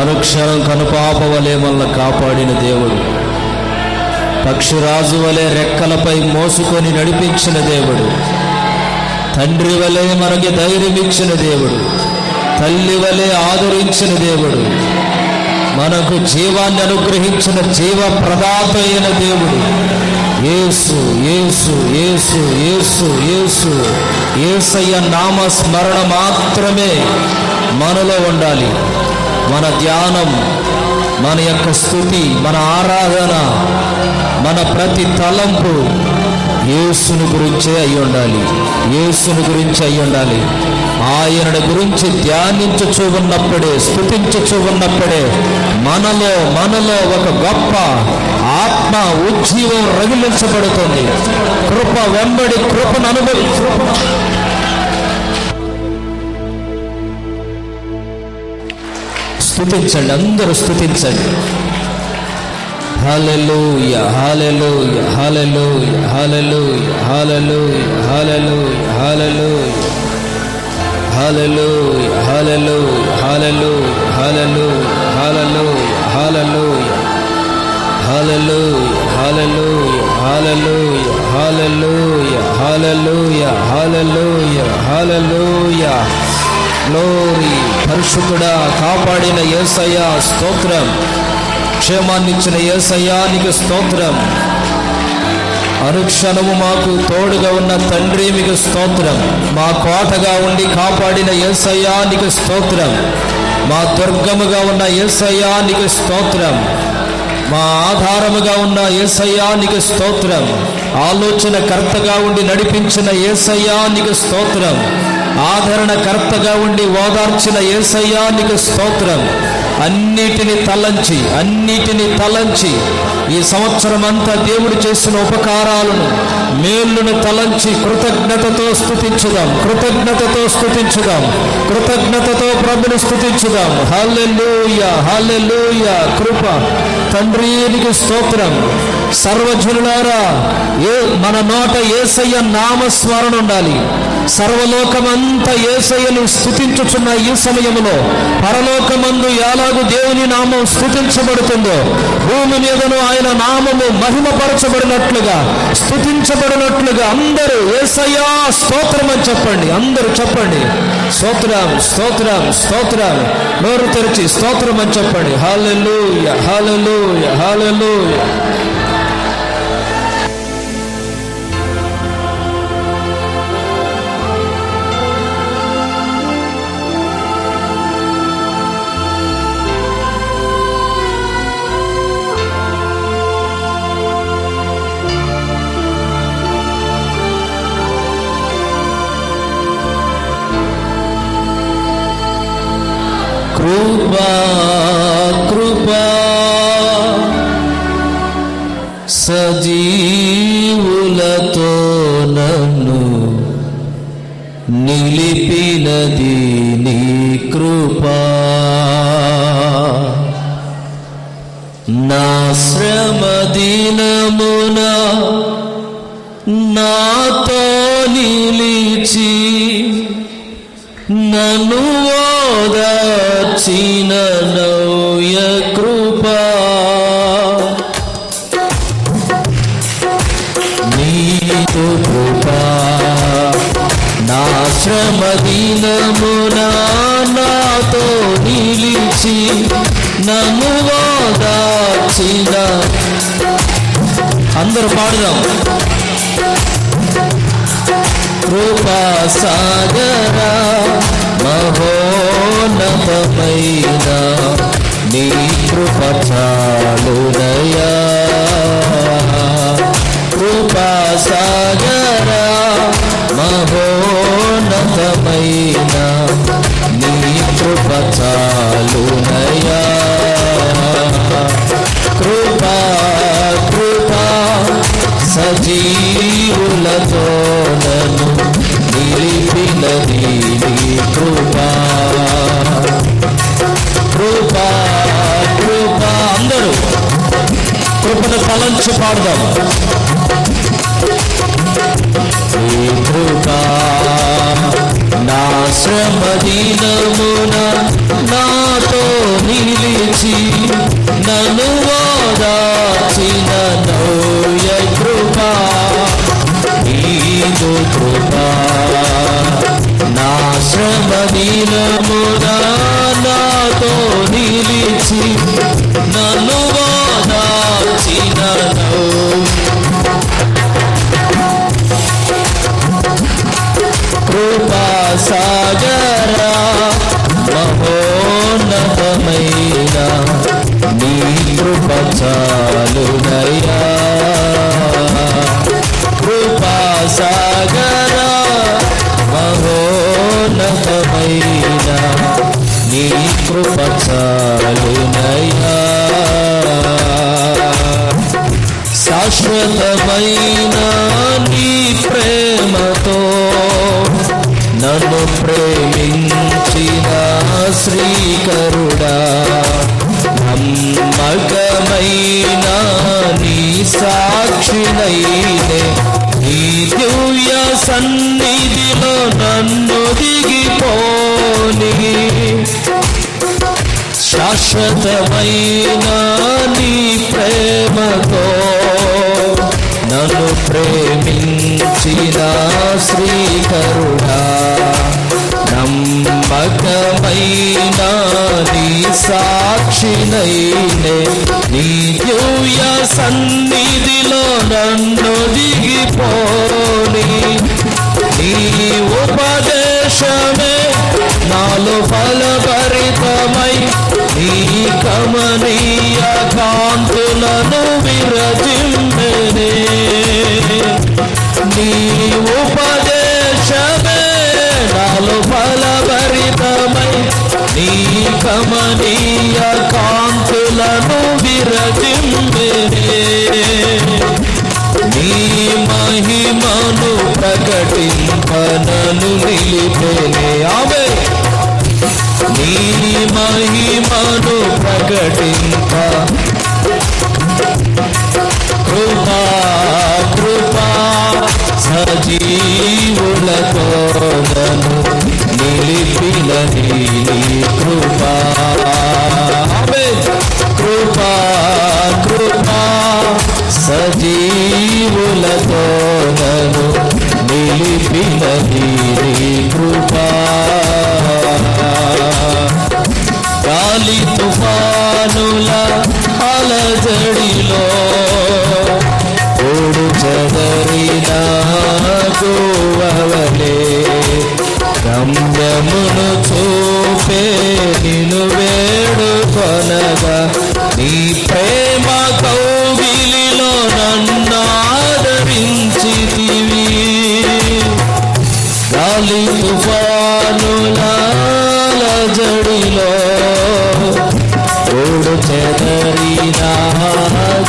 అనుక్షణం కనుపాప వలె మనల్ని కాపాడిన దేవుడు. పక్షిరాజు వలె రెక్కలపై మోసుకొని నడిపించిన దేవుడు. తండ్రి వలె మనకి ధైర్యం ఇచ్చిన దేవుడు. తల్లి వలె ఆదరించిన దేవుడు. మనకు జీవాన్ని అనుగ్రహించిన జీవ ప్రదాత అయిన దేవుడు. ఏసు ఏసు ఏసు ఏసు ఏసు యేసయ్య నామ స్మరణ మాత్రమే మనలో ఉండాలి. మన ధ్యానం మన యొక్క స్థుతి మన ఆరాధన మన ప్రతి తలంపు యేసుని గురించే అయి ఉండాలి. యేసుని గురించి అయి ఉండాలి. ఆయనను గురించి ధ్యానించుచూ ఉన్నప్పుడే స్థుతించుచూ ఉన్నప్పుడే మనలో మనలో ఒక గొప్ప ఆత్మ ఉజ్జీవం రగిలించబడుతుంది. కృప వెంబడి కృపను అనుభవి స్థుతించండి అందరూ స్థుతించండి హల్లెలూయ హల్లెలూయ హల్లెలూయ హల్లెలూయ హల్లెలూయ హల్లెలూయ హల్లెలూయ హల్లెలూయ హల్లెలూయ హల్లెలూయ హల్లెలూయ హల్లెలూయ హల్లెలూయ హల్లెలూయ హల్లెలూయ హల్లెలూయ హల్లెలూయ హల్లెలూయ హల్లెలూయ గ్లోరీ పరిశుద్ధుడా కాపాడిన యేసయ్య స్తోత్రం. క్షేమాన్నిచ్చిన యేసయ్యానికి స్తోత్రం. అనుక్షణము మాకు తోడుగా ఉన్న తండ్రి మీకు స్తోత్రం. మా కోటగా ఉండి కాపాడిన యేసయ్యానికి స్తోత్రం. మా దుర్గముగా ఉన్న యేసయ్యానికి స్తోత్రం. మా ఆధారముగా ఉన్న యేసయ్యానికి స్తోత్రం. ఆలోచన కర్తగా ఉండి నడిపించిన యేసయ్యానికి స్తోత్రం. ఆదరణకర్తగా ఉండి ఓదార్చిన యేసయ్యానికి స్తోత్రం. అన్నిటిని తలంచి అన్నిటిని తలంచి. ఈ సంవత్సరం అంతా దేవుడు చేసిన ఉపకారాలను మేలును తలంచి కృతజ్ఞతతో స్థుతించుదాం కృతజ్ఞతతో స్థుతించుదాం కృతజ్ఞతతో ప్రభుని స్థుతించుదాం హల్లెలూయ హల్లెలూయ కృప. తండ్రికి స్తోత్రం. సర్వజనులారా ఏ మన నోట ఏసయ్య నామస్మరణ ఉండాలి. సర్వలోకమంతా ఏసయ్యను స్థుతించుచున్న ఈ సమయంలో పరలోకమందు ఎలాగూ దేవుని నామం స్థుతించబడుతుందో భూమి మీదను ఆయన నామము మహిమపరచబడినట్లుగా స్థుతించబడినట్లుగా అందరూ ఏసయ్యా స్తోత్రం అని చెప్పండి. అందరూ చెప్పండి. స్తోత్రం స్తోత్రం స్తోత్రం. నోరు తెరిచి స్తోత్రం అని చెప్పండి. హాలెల్లు హాలెలూయ హాలెలూయ నాతో నిలిచి నన్ను ఓదార్చిన నవ్య కృపా. నీకు కృపా నా శ్రమ దినమున నాతో నిలిచి నన్ను ఓదార్చిన. అందరూ పాడుదాం. కృపా సాగర మహోన్నతమైన నీ కృప చాలునయా కృపా సాగర మహోన్నతమైన నీ కృప చాలునయా కృపా కృపా సజీవులతో నిలిపినది నీ కృపా. కృపా కృపా. అందరూ కృపను తలంచి పాడదాం. కృపా నా శ్రమ నాతో నిలిచి నన్ను ఓదార్చిన నోయ శ్రమ నాతో నిలిచి నన్ను ఓదార్చిన కృపా సాగర మహోన్నతమైన నీ కృప చాలునయ్యా నీ కృప చాలునయ్యా శాశ్వతమైన నీ ప్రేమతో నన్ను ప్రేమించిన శ్రీకరుడా నమ్మకమైన నీ సాక్షినైనే నీ దివ్య సన్నిధిలో నన్ను దిగిపోని. శాశ్వతమైన నీ ప్రేమతో నన్ను ప్రేమించిన శ్రీకరుడా నమ్మకమైన నీ సాక్షినైనే నీ దివ్య సన్ని నన్ను దిగిపోని నీ ఉపదేశమే నాలో ఫలభరితమై నీ కమనీయ కాంతులను విరజింపెనే నీ ఉపదేశమే నాలో ఫలభరితమై నీ కమనీయ కాంతులను విరజింపెనే ప్రకటింపనను నిలిపేనే ఆమె. నీ మహిమను ప్రకటింప వేడుకొనగా నీ ప్రేమ కౌగిలిలో నన్ను ఆదరించితివి. గాలి తుఫానుల జడిలో ఓడు చెదరిన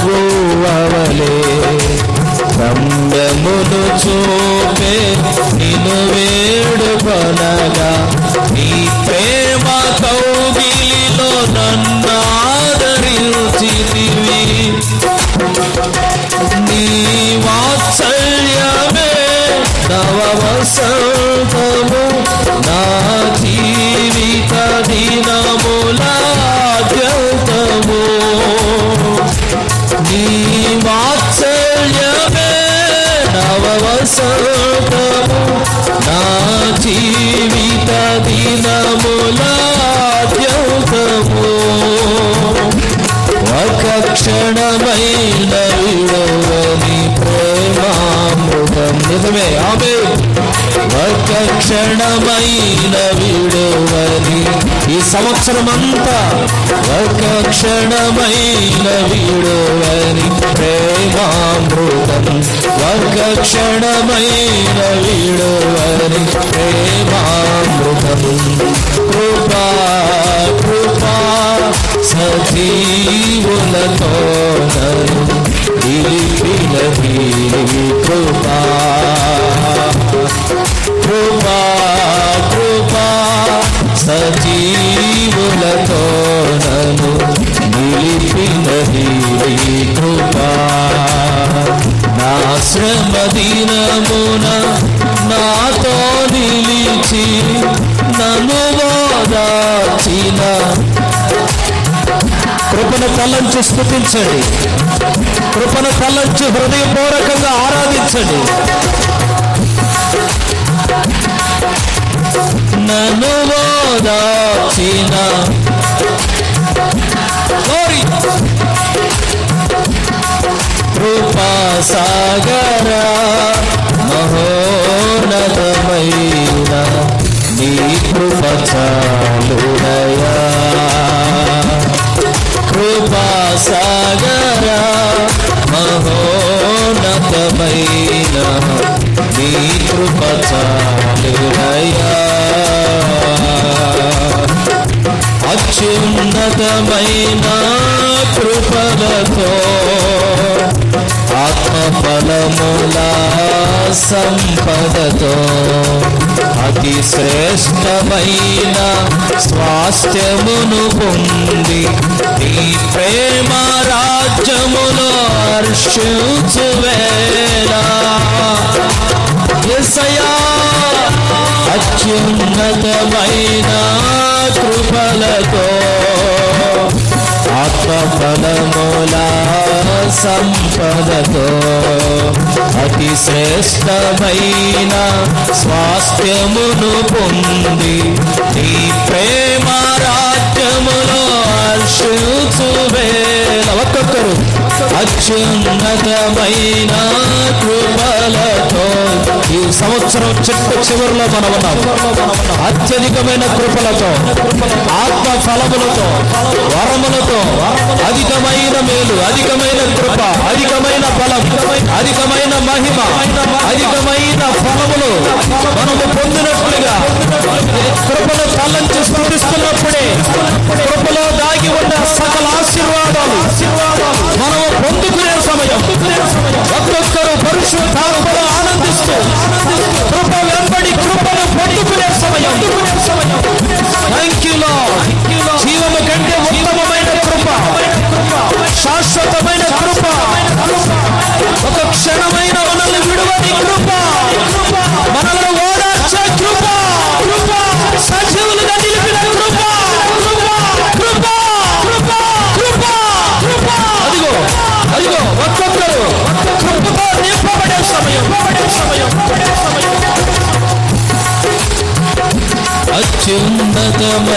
గోవలే గమ్యమును చూపే నిను వేడుకొనగా సంవత్సరమంతా ఒక క్షణమైన విడువని ప్రేమామృతం. ఒక క్షణమైన విడువని ప్రేమామృతం. కృపా కృపా సజీవులతో నన్ను నిలిపిన కృపా. సజీవులతో నన్ను నిలిపిన కృపా. నా శ్రమ దినమున నాతో నిలిచి నన్ను వాదాచిన కృపను తలంచి స్థుతించండి. కృపను తలంచి హృదయపూర్వకంగా ఆరాధించండి. నన్ను దాచిన కృపా సాగర మహోన్నతమైన నీ కృప చాలుడయా. కృపా సాగర మహోన్నతమైన నీ కృప చాలు అత్యున్నతమైన కృపలతో ఆత్మఫలముల సంపదతో అతి శ్రేష్టమైన స్వాస్థ్యమును పొంది నీ ప్రేమ రాజ్యములో హర్షించువేలా ఎసయా అత్యున్నతమైన కృపలతో ఆత్మఫలముల సంపదతో అతి శ్రేష్టమైన స్వాస్థ్యమును పొంది నీ ప్రేమ రాజ్యములో హర్షించువేల ఒక్కొక్కరు అత్యున్నతమైన కృపలతో ఈ సంవత్సరం చెట్టు చివరిలో మనం ఉన్నాం. అత్యధికమైన కృపలతో ఆత్మ ఫలములతో వరములతో అధికమైన మేలు అధికమైన కృప అధికమైన ఫలం అధికమైన మహిమ అధికమైన ఫలములు మనము పొందినట్లుగా కృపను తలంచి స్మరిస్తున్నప్పుడే కృపలో దాగి ఉన్న సకల ఆశీర్వాదాలు మనం పొందుకునే సమయం. ఒక్కొక్కరు పరిశుద్ధాత్మలో ఆనందిస్తూ కృప వెంబడి కృపను పొందుకునే సమయం. థ్యాంక్ యూ జీవము కంటే ఉత్తమమైన కృప శాశ్వతమైన కృప. ఒక క్షణమైన మనల్ని విడువని కృప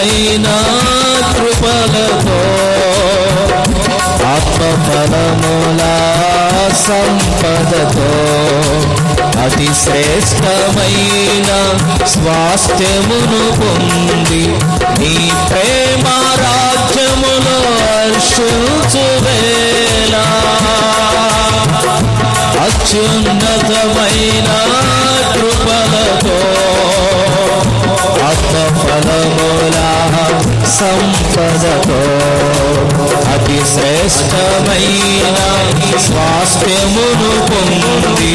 అత్యున్నతమైన కృపలతో ఆత్మఫలముల సంపదతో అతి శ్రేష్టమైన స్వాస్థ్యమును పొంది నీ ప్రేమ రాజ్యములో హర్షించువేలా అత్యున్నతమైన కృపలతో సంపదతో అతి శ్రేష్టమైన స్వాస్థ్యమును పొంది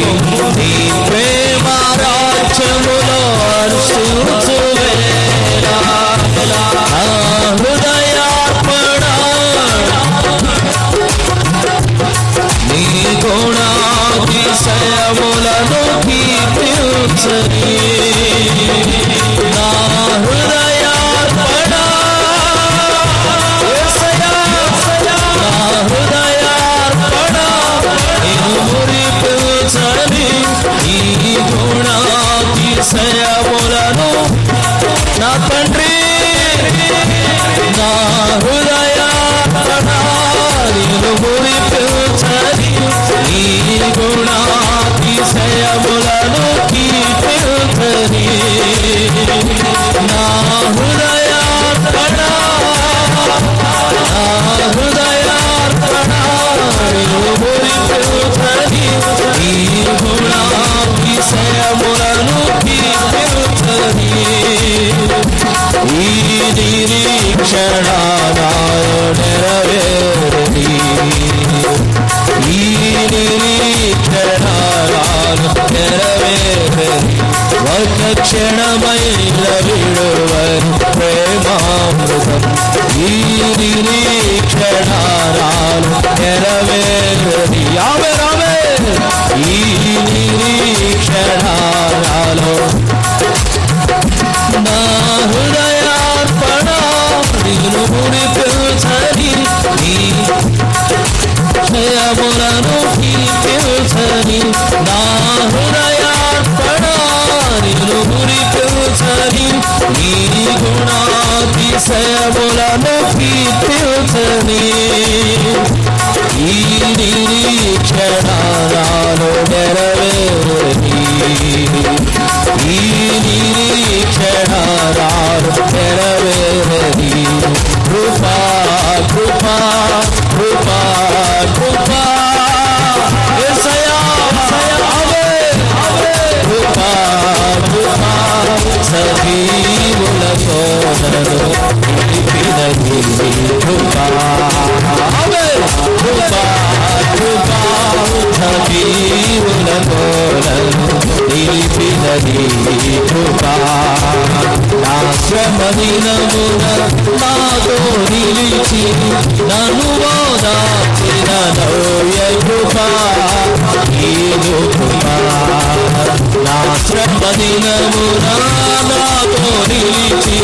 నీ ప్రేమ రాజ్యములో హృదయార్పణ నీ గుణాతిశయములను కీర్తి शरणानाय निरवेरणी నిలిపినది కృపా నా శ్రమ దినమున నాతో నిలిచి నన్ను ఓదార్చిన నవ్య కృపా నీదు కృపా నా శ్రమ దినమున నాతో నిలిచి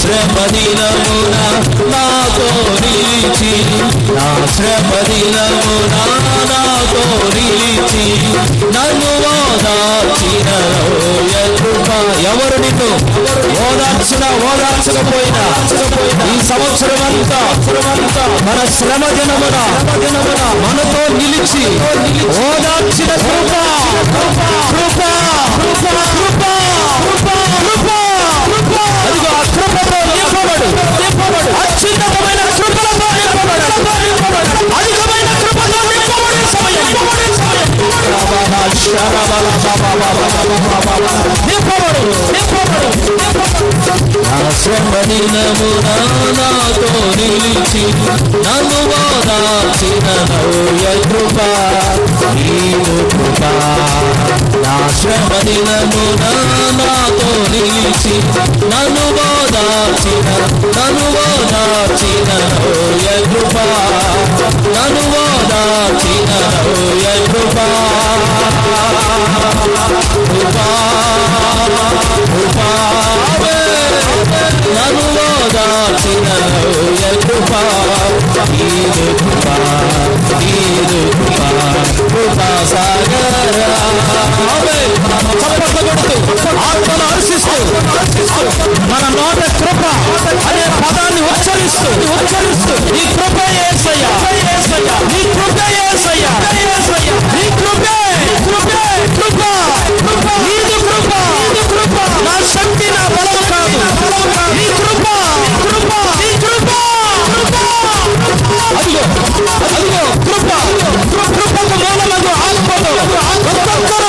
శ్రమ దినమున నాతో నిలిచి నా శ్రమ దినమున నాతో నిలిచి నన్ను ఓదార్చిన ఎవరు నిన్ను ఓదార్చిన ఓదార్చకపోయినా ఈ సంవత్సరం అంతా మన శ్రమ దినమున మనతో నిలిచి ఓదార్చిన కృప కృప కృప కృప కృప కృప. నింపబడు నింపబడు అత్యున్నతమైన కృపలతో నింపబడు. అధికమైన కృపతో నింపబడే. సమయం నింపబడు. నింపబడు నాతో నిలిచి నన్ను ఓదార్చిన నవ్య కృప నీదు కృప నా శ్రమ దినమున నాతో నిలిచి నన్ను ఓదార్చిన నన్ను ఓదార్చిన నవ్య కృప. నన్ను ఓదార్చిన నవ్య కృప. కృపా కృపావే నన్ను ఓదార్చిన నవ్య కృపా. కొడుతూ ఆత్మను హర్షిస్తూ మన నోట కృప అనే పదాన్ని ఉచ్చరిస్తూ ఉచ్చరిస్తూ నీ కృప ఏసయ్యా నీ కృప ఏసయ్యా నీ కృప కృప కృప నీదు కృప కృప నా శక్తి నా బలం కాదు. నీ కృప కృప నీ కృప అదిగో అదిగో కృప కృపకు మూలమగు ఆత్మతో ఒక్కొక్కరు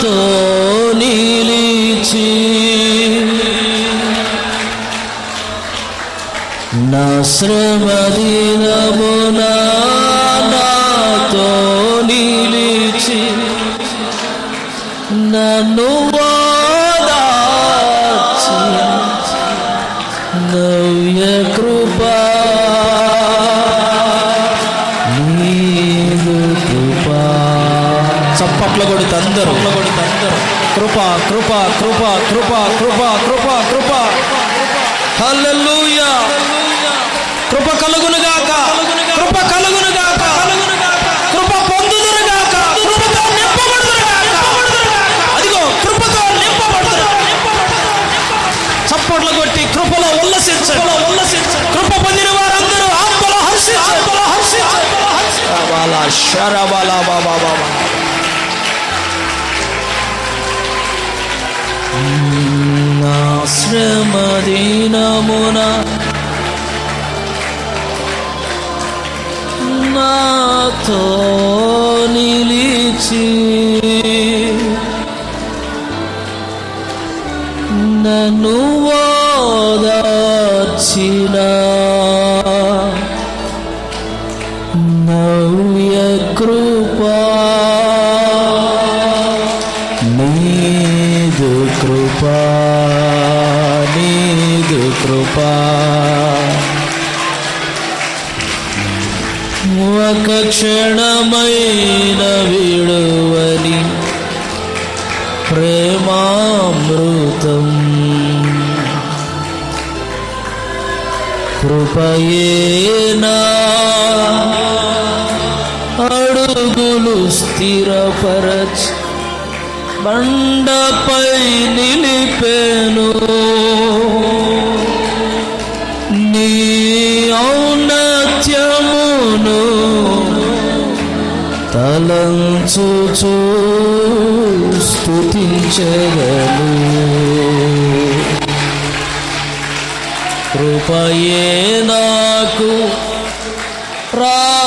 నాతో నిలిచి నా శ్రమ దినమునా నాతో నిలిచి నన్ను కృప కృప కృప కృప కృప కృప. హల్లెలూయా. కృప కలుగునుగాక కృప కలుగునుగాక కృప పొందుదురుగాక కృపతో నింపబడుదురుగాక అదిగో కృపతో నింపబడుదురుగాక చప్పట్లు కొట్టి కృపలో ఉల్లసించండి. ఉల్లసించండి కృప పొందిన వారందరూ ఆత్మలో హర్షించండి. శరబాల శరబాల బాబా బాబా శ్రమ దీనమున నాతో నిలిచి నన్ను కృపా. ఒక క్షణమైన విడువని ప్రేమామృతం. కృపయేనా అడుగులు స్థిరపరచ్. బండపై నిలిపెను. నీ ఔన్నత్యమును తలంచుచూ స్తుతించగలు. కృపయే నాకు ప్రాకారముగల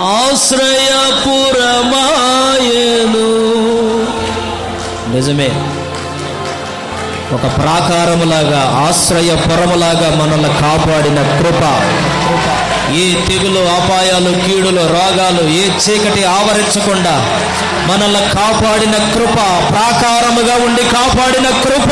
ఆశ్రయపురమాయను. నిజమే. ఒక ప్రాకారములాగా ఆశ్రయపురములాగా మనల్ని కాపాడిన కృప. ఏ తెగులు అపాయాలు కీడులు రోగాలు ఏ చీకటి ఆవరించకుండా మనల్ని కాపాడిన కృప ప్రాకారముగా ఉండి కాపాడిన కృప.